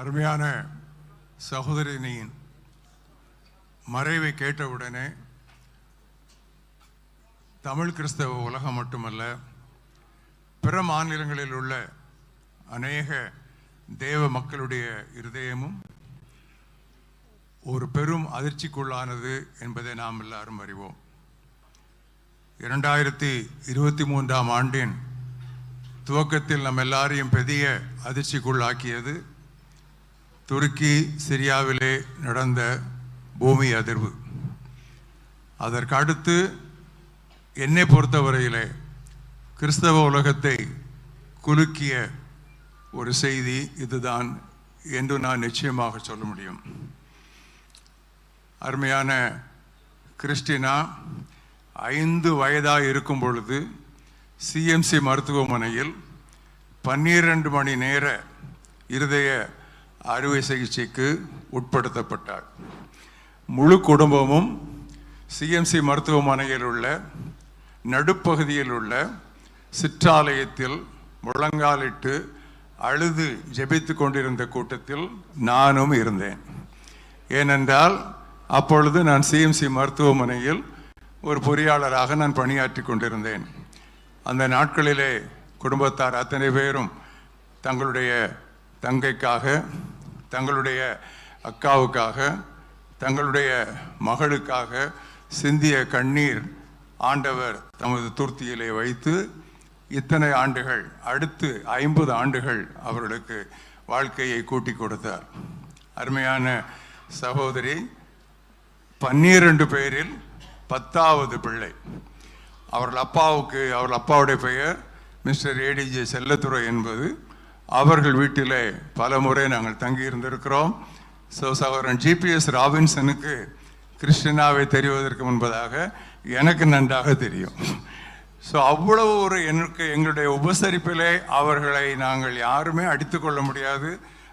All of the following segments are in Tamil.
அருமையான சகோதரினியின் மறைவை கேட்டவுடனே தமிழ் கிறிஸ்தவ உலகம் மட்டுமல்ல பிற மாநிலங்களில் உள்ள அநேக தேவ மக்களுடைய இருதயமும் ஒரு பெரும் அதிர்ச்சிக்குள்ளானது என்பதை நாம் எல்லாரும் அறிவோம். இரண்டாயிரத்தி இருபத்தி மூன்றாம் ஆண்டின் துவக்கத்தில் நம் எல்லாரையும் பெரிய அதிர்ச்சிக்குள்ளாக்கியது துருக்கி சிரியாவிலே நடந்த பூமி அதிர்வு. அதற்கு அடுத்து என்னை பொறுத்தவரையிலே கிறிஸ்தவ உலகத்தை குலுக்கிய ஒரு செய்தி இதுதான் என்று நான் நிச்சயமாக சொல்ல முடியும். அருமையான கிறிஸ்டினா ஐந்து வயதாக இருக்கும் பொழுது சிஎம்சி மருத்துவமனையில் பன்னிரண்டு மணி நேர இருதய அறுவை சிகிச்சைக்கு உட்படுத்தப்பட்டார். முழு குடும்பமும் சிஎம்சி மருத்துவமனையில் உள்ள நடுப்பகுதியில் உள்ள சிற்றாலயத்தில் முழங்காலிட்டு அழுது ஜெபித்து கொண்டிருந்த கூட்டத்தில் நானும் இருந்தேன். ஏனென்றால் அப்பொழுது நான் சிஎம்சி மருத்துவமனையில் ஒரு பொறியாளராக நான் பணியாற்றி கொண்டிருந்தேன். அந்த நாட்களிலே குடும்பத்தார் அத்தனை பேரும் தங்களுடைய தங்கைக்காக தங்களுடைய அக்காவுக்காக தங்களுடைய மகளுக்காக சிந்திய கண்ணீர் ஆண்டவர் தமது துர்த்தியிலே வைத்து இத்தனை ஆண்டுகள் அடுத்து ஐம்பது ஆண்டுகள் அவர்களுக்கு வாழ்க்கையை கூட்டி கொடுத்தார். அருமையான சகோதரி பன்னிரண்டு பேரில் பத்தாவது பிள்ளை. அவர்கள் அப்பாவுக்கு அவர்கள் அப்பாவுடைய பெயர் மிஸ்டர் ஏடிஜே செல்லத்துறை என்பது. அவர்கள் வீட்டிலே பல முறை நாங்கள் தங்கியிருந்திருக்கிறோம். ஸோ சகோதரன் ஜிபிஎஸ் ராபின்சனுக்கு கிறிஸ்டினாவை தெரிவதற்கு முன்பதாக எனக்கு நன்றாக தெரியும். ஸோ அவ்வளவு ஒரு எனக்கு எங்களுடைய உபசரிப்பிலே அவர்களை நாங்கள் யாருமே அடித்துக்கொள்ள முடியாது.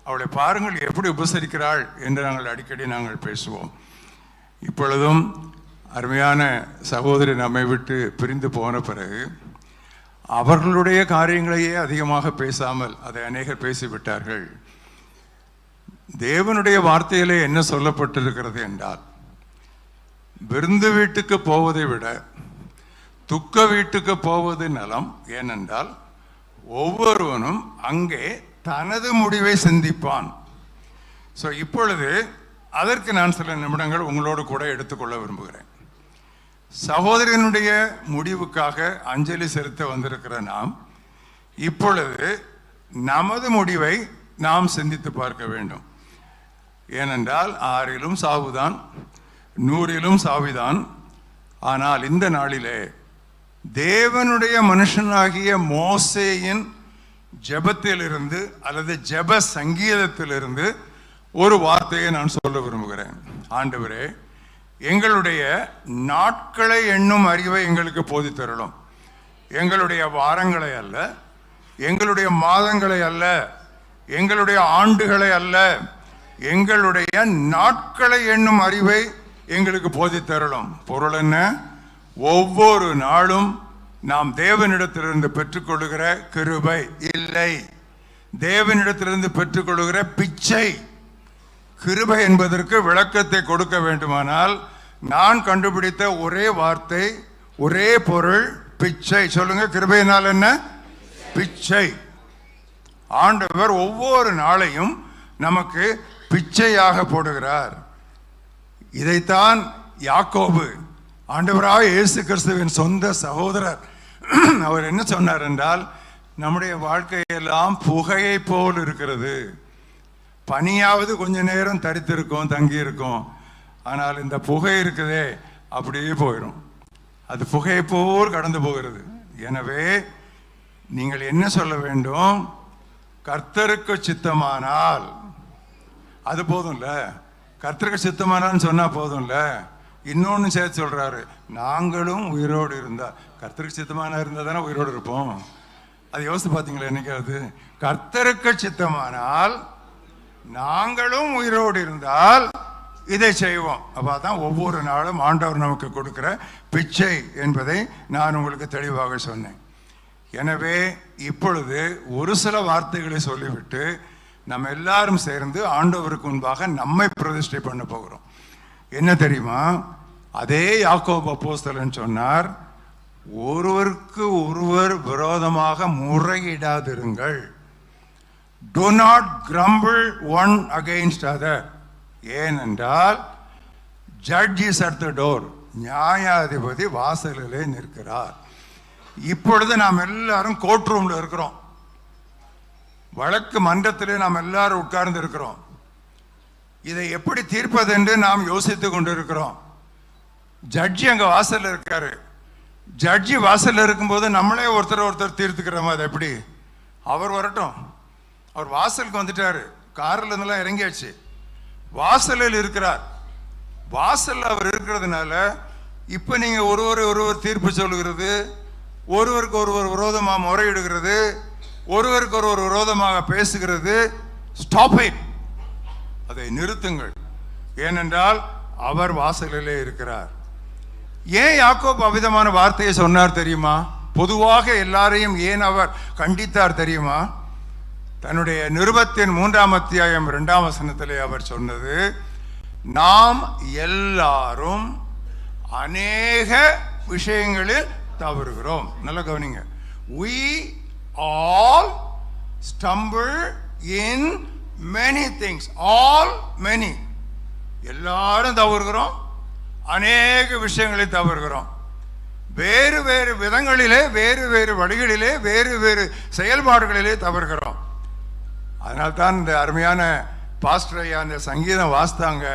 அவளை பாருங்கள் எப்படி உபசரிக்கிறாள் என்று நாங்கள் அடிக்கடி நாங்கள் பேசுவோம். இப்பொழுதும் அருமையான சகோதரி நம்மை விட்டு பிரிந்து போன பிறகு அவர்களுடைய காரியங்களையே அதிகமாக பேசாமல் அதை அநேகர் பேசிவிட்டார்கள். தேவனுடைய வார்த்தையிலே என்ன சொல்லப்பட்டிருக்கிறது என்றால் விருந்து வீட்டுக்கு போவதை விட துக்க வீட்டுக்கு போவது நலம். ஏனென்றால் ஒவ்வொருவனும் அங்கே தனது முடிவை சிந்திப்பான். ஸோ இப்பொழுது அதற்கு நான் சில நிமிடங்கள் உங்களோடு கூட எடுத்துக்கொள்ள விரும்புகிறேன். சகோதரனுடைய முடிவுக்காக அஞ்சலி செலுத்த வந்திருக்கிற நாம் இப்பொழுது நமது முடிவை நாம் சிந்தித்து பார்க்க வேண்டும். ஏனென்றால் ஆறிலும் சாவுதான் நூறிலும் சாவிதான். ஆனால் இந்த நாளிலே தேவனுடைய மனுஷனாகிய மோசேயின் ஜபத்திலிருந்து அல்லது ஜெப சங்கீதத்திலிருந்து ஒரு வார்த்தையை நான் சொல்ல விரும்புகிறேன். ஆண்டவரே எங்களுடைய நாட்களை எண்ணும் அறிவை எங்களுக்கு போதித்தரலும் எங்களுடைய வாரங்களை அல்ல எங்களுடைய மாதங்களை அல்ல எங்களுடைய ஆண்டுகளை அல்ல எங்களுடைய நாட்களை எண்ணும் அறிவை எங்களுக்கு போதித்தரலும் பொருள் என்ன? ஒவ்வொரு நாளும் நாம் தேவனிடத்திலிருந்து பெற்றுக்கொள்கிற கிருபை இல்லை. தேவனிடத்திலிருந்து பெற்றுக்கொள்கிற பிச்சை கிருபை என்பதற்கு விளக்கத்தை கொடுக்க வேண்டுமானால் நான் கண்டுபிடித்த ஒரே வார்த்தை ஒரே பொருள் பிச்சை. சொல்லுங்க கிருபையினால் என்ன? பிச்சை. ஆண்டவர் ஒவ்வொரு நாளையும் நமக்கு பிச்சையாக போடுகிறார். இதைத்தான் யாக்கோபு ஆண்டவராக இயேசு கிறிஸ்துவின் சொந்த சகோதரர் அவர் என்ன சொன்னார் என்றால் நம்முடைய வாழ்க்கையெல்லாம் புகையை போல் இருக்கிறது. பனியாவது கொஞ்ச நேரம் தரித்திருக்கும் தங்கி இருக்கும் ஆனால் இந்த புகை இருக்குதே அப்படியே போயிடும் அது புகையை போல் கடந்து போகிறது. எனவே நீங்கள் என்ன சொல்ல வேண்டும்? கர்த்தருக்கு சித்தமானால். அது போதும்ல. கர்த்தருக்கு சித்தமானான்னு சொன்னால் போதும்ல. இன்னொன்று சேர்த்து சொல்கிறாரு நாங்களும் உயிரோடு இருந்தால் கர்த்தருக்கு சித்தமான இருந்தால் தானே உயிரோடு இருப்போம். அது யோசித்து பார்த்தீங்களா என்னைக்காவது? கர்த்தருக்கு சித்தமானால் நாங்களும் உயிரோடு இருந்தால் இதை செய்வோம். அப்போ தான் ஒவ்வொரு நாளும் ஆண்டவர் நமக்கு கொடுக்குற பிச்சை என்பதை நான் உங்களுக்கு தெளிவாக சொன்னேன். எனவே இப்பொழுது ஒரு சில வார்த்தைகளை சொல்லிவிட்டு நம்ம எல்லாரும் சேர்ந்து ஆண்டவருக்கு முன்பாக நம்மை பிரதிஷ்டை பண்ண போகிறோம். என்ன தெரியுமா? அதே யாக்கோப் அப்போஸ்தலன் சொன்னார் ஒருவருக்கு ஒருவர் விரோதமாக முறையிடாதிருங்கள். Do not grumble one against other ஏனென்றால் judge is at the door நியாயாதிபதி வாசலிலே நிற்கிறார். இப்பொழுது நாம் எல்லாரும் கோர்ட் ரூம்ல இருக்கிறோம். வழக்கு மன்றத்திலே நாம் எல்லாரும் உட்கார்ந்து இருக்கிறோம். இதை எப்படி தீர்ப்பது என்று நாம் யோசித்து கொண்டிருக்கிறோம். ஜட்ஜி அங்க வாசல்ல இருக்காரு. ஜட்ஜி வாசல்ல இருக்கும்போது நம்மளே ஒருத்தர் ஒருத்தர் தீர்த்துக்கிறோமா அது எப்படி? அவர் வரட்டும். அவர் வாசலுக்கு வந்துட்டார். காரில் இருந்தெல்லாம் இறங்கியாச்சு. வாசலில் இருக்கிறார். வாசலில் அவர் இருக்கிறதுனால இப்போ நீங்கள் ஒருவர் ஒருவர் தீர்ப்பு சொல்லுகிறது ஒருவருக்கு ஒருவர் விரோதமாக முறையிடுகிறது ஒருவருக்கு ஒருவர் விரோதமாக பேசுகிறது ஸ்டாப் இட் அதை நிறுத்துங்கள். ஏனென்றால் அவர் வாசலிலே இருக்கிறார். ஏன் யாக்கோப் அவிதமான வார்த்தையை சொன்னார் தெரியுமா? பொதுவாக எல்லாரையும் ஏன் அவர் கண்டித்தார் தெரியுமா? தன்னுடைய நிருபத்தின் மூன்றாம் அத்தியாயம் இரண்டாம் வசனத்திலே அவர் சொன்னது நாம் எல்லாரும் அநேக விஷயங்களில் தவறுகிறோம். நல்ல கவனிங்க. We all stumble in many things all many எல்லாரும் தவறுகிறோம். அநேக விஷயங்களில் தவறுகிறோம். வேறு வேறு விதங்களிலே வேறு வேறு வழிகளிலே வேறு வேறு செயல்பாடுகளிலே தவறுகிறோம். அதனால் தான் இந்த அருமையான பாஸ்டர் ஐயா அந்த சங்கீதம் வாசித்தாங்க.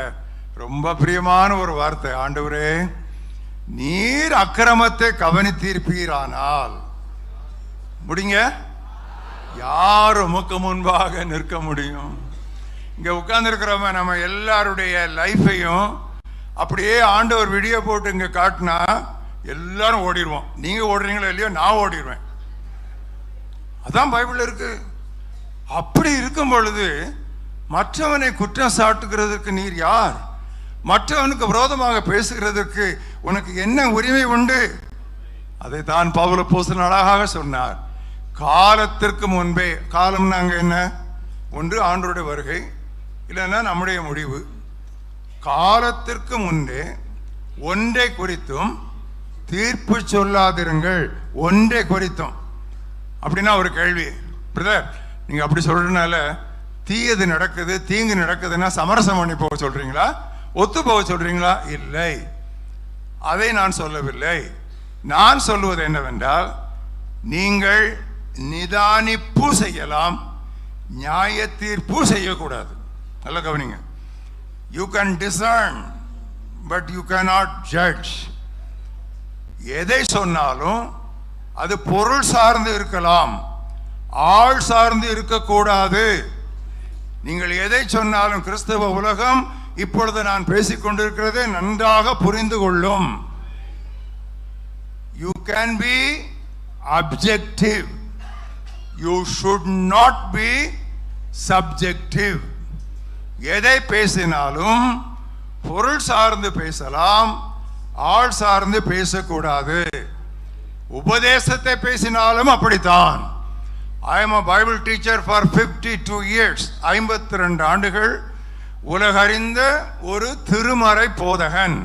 ரொம்ப பிரியமான ஒரு வார்த்தை. ஆண்டவரே நீர் அக்கிரமத்தை கவனித்தீர்ப்பீரானால். முடிங்க? யார் உமக்கு முன்பாக நிற்க முடியும்? இங்கே உட்கார்ந்துருக்கிறவங்க நம்ம எல்லாருடைய லைஃபையும் அப்படியே ஆண்டவர் வீடியோ போட்டு இங்கே காட்டினா எல்லாரும் ஓடிடுவோம். நீங்கள் ஓடுறீங்களோ இல்லையோ நான் ஓடிடுவேன். அதான் பைபிள் இருக்குது அப்படி இருக்கும் பொழுது மற்றவனை குற்றம் சாட்டுகிறதுக்கு நீர் யார்? மற்றவனுக்கு விரோதமாக பேசுகிறதற்கு உனக்கு என்ன உரிமை உண்டு? அதை தான் பவுல போசன் அழகாக சொன்னார். காலத்திற்கு முன்பே காலம் நாங்கள் என்ன? ஒன்று ஆண்டோடைய வருகை இல்லைன்னா நம்முடைய முடிவு. காலத்திற்கு முன்பே ஒன்றை குறித்தும் தீர்ப்பு சொல்லாதிருங்கள். ஒன்றை குறித்தும். அப்படின்னா ஒரு கேள்வி. பிரதர் நீங்கள் அப்படி சொல்கிறதுனால தீயது நடக்குது தீங்கு நடக்குதுன்னா சமரசம் பண்ணி போக சொல்கிறீங்களா ஒத்து போக சொல்கிறீங்களா இல்லை. அதை நான் சொல்லவில்லை. நான் சொல்லுவது என்னவென்றால் நீங்கள் நிதானிப்பு செய்யலாம். நியாய தீர்ப்பு செய்யக்கூடாது. நல்ல கவனிங்க. You can discern but you cannot judge எதை சொன்னாலும் அது பொருள் சார்ந்து இருக்கலாம். ஆள் சார்ந்து இருக்கக்கூடாது. நீங்கள் எதை சொன்னாலும் கிறிஸ்தவ உலகம் இப்பொழுது நான் பேசிக் கொண்டிருக்கிறதை நன்றாக புரிந்து கொள்ளும். You can be objective you should not be subjective எதை பேசினாலும் பொருள் சார்ந்து பேசலாம் ஆள் சார்ந்து பேசக்கூடாது. உபதேசத்தை பேசினாலும் அப்படித்தான். I am a Bible teacher for fifty two years ஐம்பத்தி ரெண்டு ஆண்டுகள் உலகறிந்த ஒரு திருமறை போதகன்.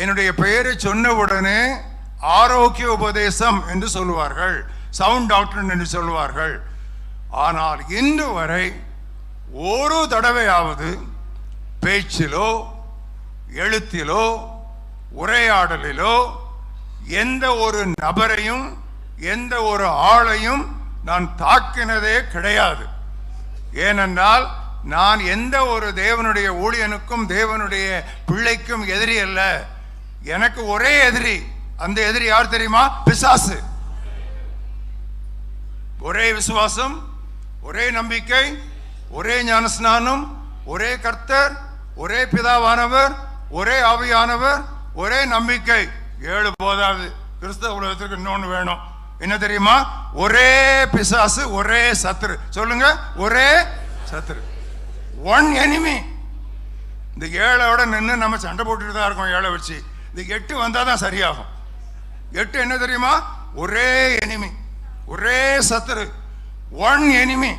என்னுடைய பெயரை சொன்னவுடனே ஆரோக்கிய உபதேசம் என்று சொல்லுவார்கள் சவுண்ட் டாக்டர் என்று சொல்லுவார்கள். ஆனால் இன்று வரை ஒரு தடவையாவது பேச்சிலோ எழுத்திலோ உரையாடலிலோ எந்த ஒரு நபரையும் எந்த ஒரு ஆளையும் நான் தாக்கினதே கிடையாது. ஏனென்றால் நான் எந்த ஒரு தேவனுடைய ஊழியனுக்கும் தேவனுடைய பிள்ளைக்கும் எதிரி அல்ல. எனக்கு ஒரே எதிரி. அந்த எதிரி யார் தெரியுமா? பிசாசு. ஒரே விசுவாசம் ஒரே நம்பிக்கை ஒரே ஞானஸ்நானம் ஒரே கர்த்தர் ஒரே பிதாவானவர் ஒரே ஆவியானவர் ஒரே நம்பிக்கை. ஏழு போதாவது கிறிஸ்தவ உலகத்திற்கு இன்னொன்று வேணும். என்ன தெரியுமா? ஒரே பிசாசு ஒரே சத்துரு. சொல்லுங்க ஒரே சத்துரு. ஒன் எனிமி இந்த ஏழோட நின்று நம்ம சண்டை போட்டுட்டு தான் இருக்கோம் ஏழை வச்சு. இந்த எட்டு வந்தால் தான் சரியாகும். எட்டு என்ன தெரியுமா? ஒரே எனிமி ஒரே சத்துரு. ஒன் எனிமி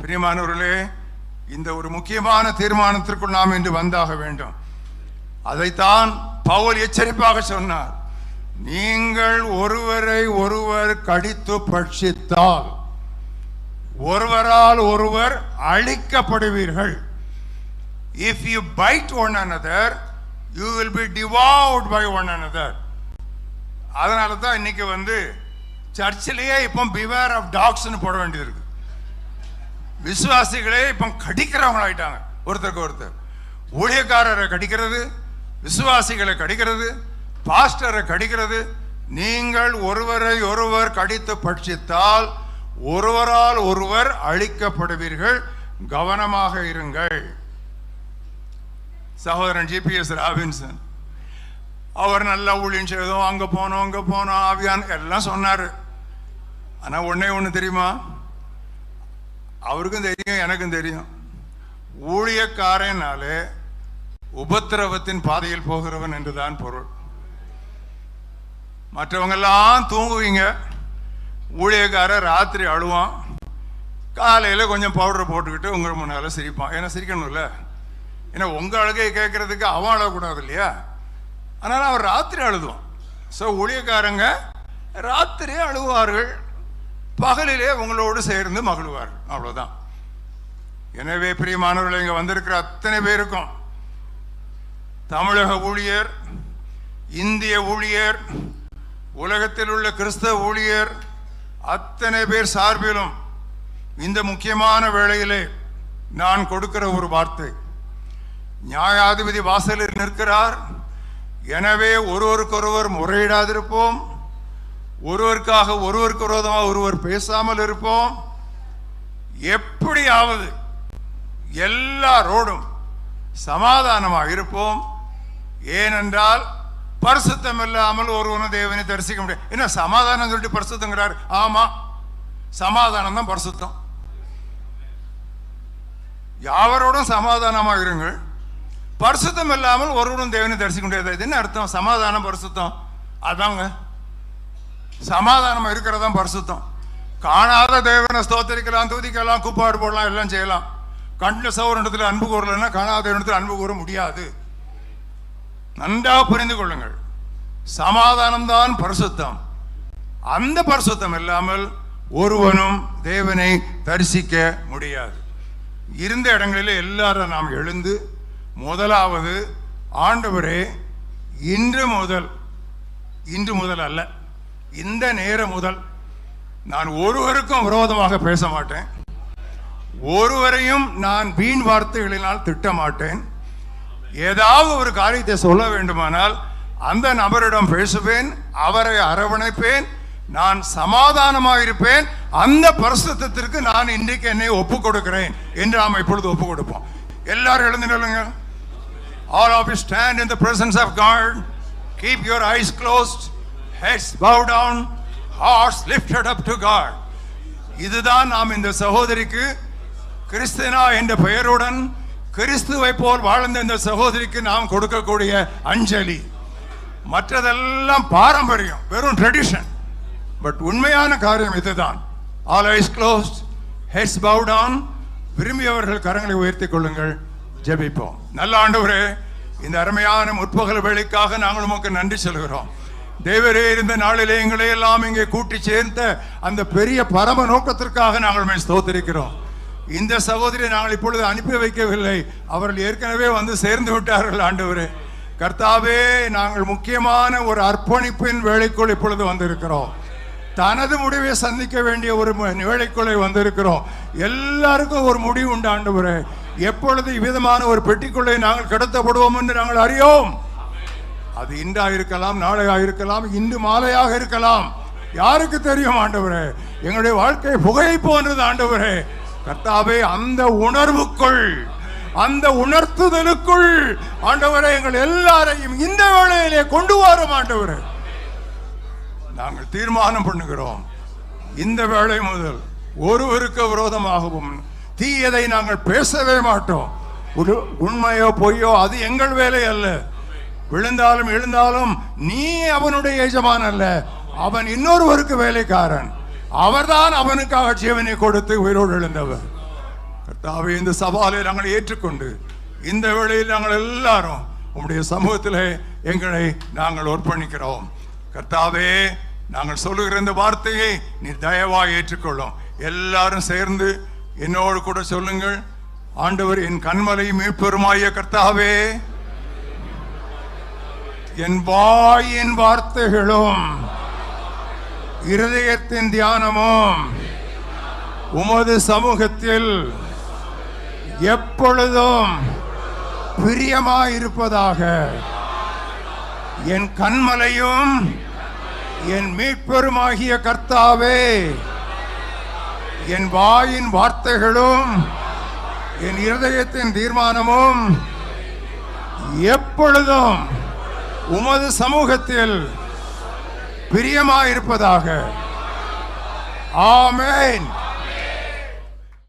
பிரியமானவர்களே இந்த ஒரு முக்கியமான தீர்மானத்திற்குள் நாம் இன்று வந்தாக வேண்டும். அதைத்தான் பவுல் எச்சரிப்பாக சொன்னார். நீங்கள் ஒருவரை ஒருவர் கடித்து பட்சித்தால் ஒருவரால் ஒருவர் அழிக்கப்படுவீர்கள். If you bite one another you will be டிவாவுட் by one another அதனால தான் இன்னைக்கு வந்து சர்ச்சிலேயே இப்போ பிவேர் ஆஃப் டாக்ஸ்னு போட வேண்டியிருக்கு விசுவாசிகளே இப்போ கடிக்கிறவங்களாயிட்டாங்க. ஒருத்தருக்கு ஒருத்தர். ஊழியக்காரரை கடிக்கிறது விசுவாசிகளை கடிக்கிறது பாஸ்டரை கடிக்கிறது. நீங்கள் ஒருவரை ஒருவர் கடித்து பட்சித்தால் ஒருவரால் ஒருவர் அழிக்கப்படுவீர்கள். கவனமாக இருங்கள். சகோதரன் ஜிபிஎஸ் ராபின்சன் அவர் நல்லா ஊழியம் செய்தோம் அங்கே போனோம் அங்கே போனோம் ஆவியான் எல்லாம் சொன்னார். ஆனால் ஒன்றே ஒன்று தெரியுமா? அவருக்கும் தெரியும் எனக்கும் தெரியும். ஊழியக்காரனாலே உபத்திரவத்தின் பாதையில் போகிறவன் என்றுதான் பொருள். மற்றவங்கெல்லாம் தூங்குவீங்க. ஊழியக்காரர் ராத்திரி அழுவான். காலையில் கொஞ்சம் பவுடர் போட்டுக்கிட்டு உங்கள் முன்னால் சிரிப்பான். ஏன்னா சிரிக்கணும்ல? ஏன்னா உங்கள் அழுகையை கேட்கறதுக்கு அவன் அழக்கூடாது இல்லையா? அதனால் அவர் ராத்திரி அழுதுவான். ஸோ ஊழியக்காரங்க ராத்திரி அழுவார்கள். பகலிலே உங்களோடு சேர்ந்து மகிழ்வார்கள். அவ்வளோதான் எனவே பிரியமானவர்கள் இங்கே வந்திருக்கிற அத்தனை பேருக்கும் தமிழக ஊழியர் இந்திய ஊழியர் உலகத்தில் உள்ள கிறிஸ்தவ ஊழியர் அத்தனை பேர் சார்பிலும் இந்த முக்கியமான வேளையிலே நான் கொடுக்கிற ஒரு வார்த்தை. நியாயாதிபதி வாசலில் நிற்கிறார். எனவே ஒருவருக்கொருவர் முறையிடாதிருப்போம். ஒருவருக்காக ஒருவருக்கு விரோதமாக ஒருவர் பேசாமல் இருப்போம். எப்படியாவது எல்லாரோடும் சமாதானமாக இருப்போம். ஏனென்றால் பரிசுத்தம் இல்லாமல் ஒருவனும் தேவனை தரிசிக்க முடியாது. என்ன சமாதானம் சொல்லிட்டு பரிசுத்தங்கிறார்? ஆமா. சமாதானம் தான் பரிசுத்தம். யாவரோடும் சமாதானமாக இருங்கள். பரிசுத்தம் இல்லாமல் ஒருவரும் தேவனை தரிசிக்க முடியாது. இது என்ன அர்த்தம்? சமாதானம் பரிசுத்தம். அதாங்க. சமாதானம் இருக்கிறதா பரிசுத்தம். காணாத தேவனை ஸ்தோத்தரிக்கலாம் துதிக்கலாம் கூப்பாடு போடலாம் எல்லாம் செய்யலாம். கண்ணில் சௌரணத்தில் அன்பு கூறலைன்னா காணாத இடத்துல அன்பு கூற முடியாது. நன்றாக புரிந்து கொள்ளுங்கள். சமாதானம்தான் பரிசுத்தம். அந்த பரிசுத்தம் இல்லாமல் ஒருவனும் தேவனை தரிசிக்க முடியாது. இருந்த இடங்களில் எல்லாரும் நாம் எழுந்து முதலாவது ஆண்டவரே இன்று முதல் இன்று முதல் அல்ல இந்த நேரம் முதல் நான் ஒருவருக்கும் விரோதமாக பேச மாட்டேன். ஒருவரையும் நான் வீண் வார்த்தைகளினால் திட்ட மாட்டேன். ஏதாவது ஒரு காரியத்தை சொல்ல வேண்டுமானால் அந்த நபரிடம் பேசுவேன் அவரை அரவணைப்பேன் நான் சமாதானமாக இருப்பேன் அந்த பரிசுத்தத்திற்கு நான் இன்றைக்கு என்னை ஒப்பு கொடுக்கிறேன் என்று நாம் இப்பொழுது ஒப்பு கொடுப்போம் எல்லாரும் எழுந்து நில்லுங்க. All of you stand in the presence of God keep your eyes closed heads bow down hearts lifted up to God இதுதான் நாம் இந்த சகோதரிக்கு கிறிஸ்தினா என்ற பெயருடன் கிறிஸ்துவை போல் வாழ்ந்த இந்த சகோதரிக்கு நாம் கொடுக்கக்கூடிய அஞ்சலி. மற்றதெல்லாம் பாரம்பரியம் வெறும் ட்ரெடிஷன் பட் உண்மையான காரியம் இதுதான். All eyes closed heads bowed down விரும்பியவர்கள் கரங்களை உயர்த்திக் கொள்ளுங்கள் ஜெபிப்போம். நல்ல ஆண்டவரே இந்த அருமையான முற்பகல் வேலைக்காக நாங்கள் உமக்கு நன்றி சொல்கிறோம். தேவரே இருந்த நாளிலே எங்களை எல்லாம் இங்கே கூட்டி சேர்ந்த அந்த பெரிய பரம நோக்கத்திற்காக நாங்கள் உம்மை இந்த சகோதரியை நாங்கள் இப்பொழுது அனுப்பி வைக்கவில்லை. அவர்கள் ஏற்கனவே வந்து சேர்ந்து விட்டார்கள் ஆண்டவரே. கர்த்தாவே நாங்கள் முக்கியமான ஒரு அர்ப்பணிப்பின் வேலைக்குள் இப்பொழுது வந்திருக்கிறோம். தனது முடிவை சந்திக்க வேண்டிய ஒரு வேலைக்குள்ளே வந்திருக்கிறோம். எல்லாருக்கும் ஒரு முடிவு உண்டு ஆண்டவரே. எப்பொழுது இவ்விதமான ஒரு பெட்டிக்குள்ளே நாங்கள் கடத்தப்படுவோம் என்று நாங்கள் அறியோம். அது இன்றா இருக்கலாம் இருக்கலாம் இன்று மாலையாக இருக்கலாம். யாருக்கு தெரியும் ஆண்டவரே? எங்களுடைய வாழ்க்கை புகையை போன்றது ஆண்டவரே. கர்த்தாவே அந்த உணர்வுக்குள் அந்த உணர்த்துதலுக்குள் ஆண்டவரை எங்கள் எல்லாரையும் இந்த வேளையிலே கொண்டு வரும் ஆண்டவரே. நாங்கள் தீர்மானம் பண்ணுகிறோம். இந்த வேளை முதல் ஒருவருக்கு விரோதமாகவும் தீயதை நாங்கள் பேசவே மாட்டோம். ஒரு உண்மையோ பொய்யோ அது எங்கள் வேலை அல்ல. விழுந்தாலும் எழுந்தாலும் நீ அவனுடைய எஜமான் அல்ல. அவன் இன்னொருவருக்கு வேலைக்காரன். அவர்தான் அவனுக்காக ஜீவனை கொடுத்து உயிரோடு எழுந்தவர். கர்த்தாவை இந்த சவாலை நாங்கள் ஏற்றுக்கொண்டு இந்த வேளையில் நாங்கள் எல்லாரும் உம்முடைய சமூகத்தில் எங்களை நாங்கள் அர்ப்பணிக்கிறோம் கர்த்தாவே நாங்கள் சொல்லுகிற இந்த வார்த்தையை நீ தயவாய் ஏற்றுக்கொள்ளும். எல்லாரும் சேர்ந்து என்னோடு கூட சொல்லுங்கள். ஆண்டவர் என் கண்மலை மீட்பெருமாய கர்த்தாவே என் வாயின் வார்த்தைகளும் இருதயத்தின் தியானமும் உமது சமூகத்தில் எப்பொழுதும் பிரியமாயிருப்பதாக. என் கண்மலையும் என் மீட்பெருமாகிய கர்த்தாவே என் வாயின் வார்த்தைகளும் என் இருதயத்தின் தீர்மானமும் எப்பொழுதும் உமது சமூகத்தில் பிரியமாயிருப்பதாக. ஆமென்.